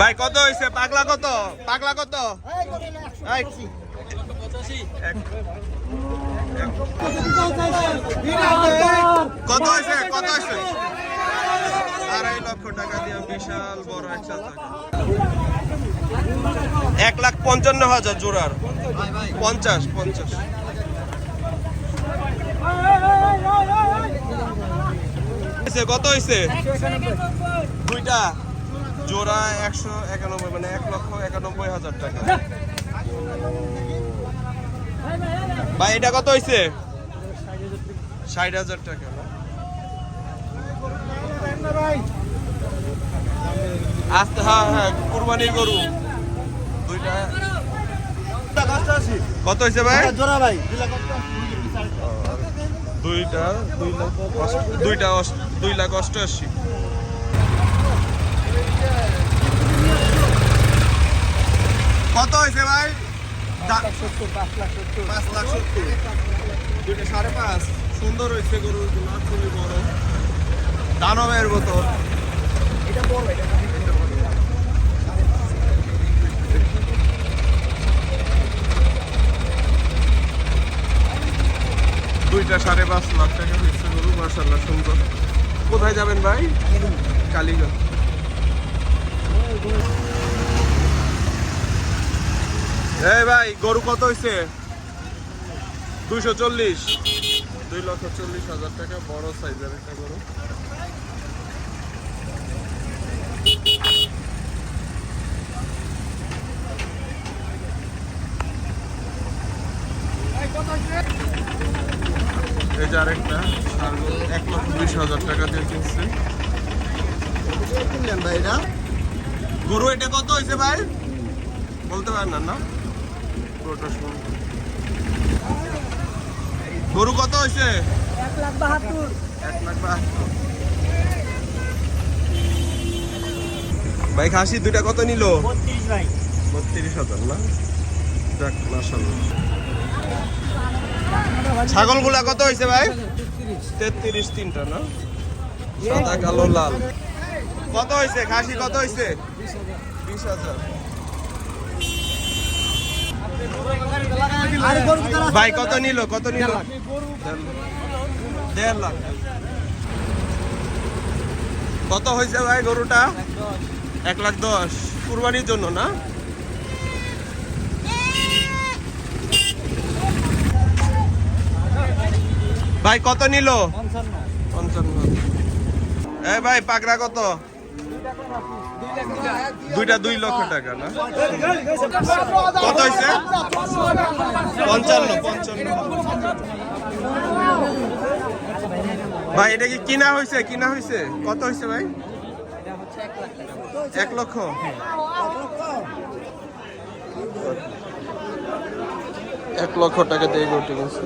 ভাই, কত হয়েছে পাগলা কত? পাগলা কত? কত হয়েছে কত হয়েছে আড়াই লক্ষ টাকা দিয়ে বিশাল বড় একটা এক লাখ পঞ্চান্ন হাজার জোড়ার। পঞ্চাশ পঞ্চাশ। কত হয়েছে দুইটা। জোড়া একশো একানব্বই মানে এক লক্ষ একানব্বই হাজার টাকা। ভাই এটা কত হয়েছে ষাট হাজার টাকা? আস্তে হ্যাঁ হ্যাঁ কুরবানির গরু। দুইটা। কত হয়েছে ভাই? জোড়া ভাই। দুইটা দুই লাখ দুইটা অষ্ট- দুই লাখ অষ্টআশি। কত হয়েছে ভাই? পাঁচ লাখ সত্তর সাড়ে পাঁচ। সুন্দর হয়েছে গরু খুবই বড়। দানবের বোতল এটা বড় এটা দুইটা সাড়ে পাঁচ লাখ টাকা হয়েছে গরু মার্শাল্লাহ সুন্দর। কোথায় যাবেন ভাই? কালীগঞ্জ। এই ভাই গরু কত হয়েছে দুইশো চল্লিশ। দুই লক্ষ চল্লিশ হাজার টাকা বড় সাইজের একটা গরু। এই যে আরেকটা এক লক্ষ বিশ হাজার টাকা দিয়ে কিনছে। গরু এটা কত হয়েছে ভাই? বলতে পারেন না না? পুরোটা শুনুন গরু কত হয়েছে এক লাখ বাহাত্তর। এক লাখ বাহাত্তর। ভাই খাসি দুইটা কত নিল? বত্রিশ ভাই। বত্রিশ হাজার না? যাক মাসাল্লাহ ছাগলগুলা কত হয়েছে ভাই? তেত্রিশ তিনটা না? সাদা কালো লাল। কত হয়েছে খাসি কত হয়েছে বিশ হাজার। ভাই কত নিল? কত নিল? দেড় লাখ। কত হয়েছে ভাই গরুটা? এক লাখ দশ। কুরবানির জন্য না? ভাই কত নিল? পঞ্চান্ন। এ ভাই পাকড়া কত? দুইটা দুই লক্ষ টাকা না? কত হয়েছে পঞ্চান্ন পঞ্চান্ন। ভাই, এটা কি কিনা হয়েছে কিনা হয়েছে কত হয়েছে ভাই? এক লক্ষ। এক লক্ষ টাকা দিয়ে কিনছে।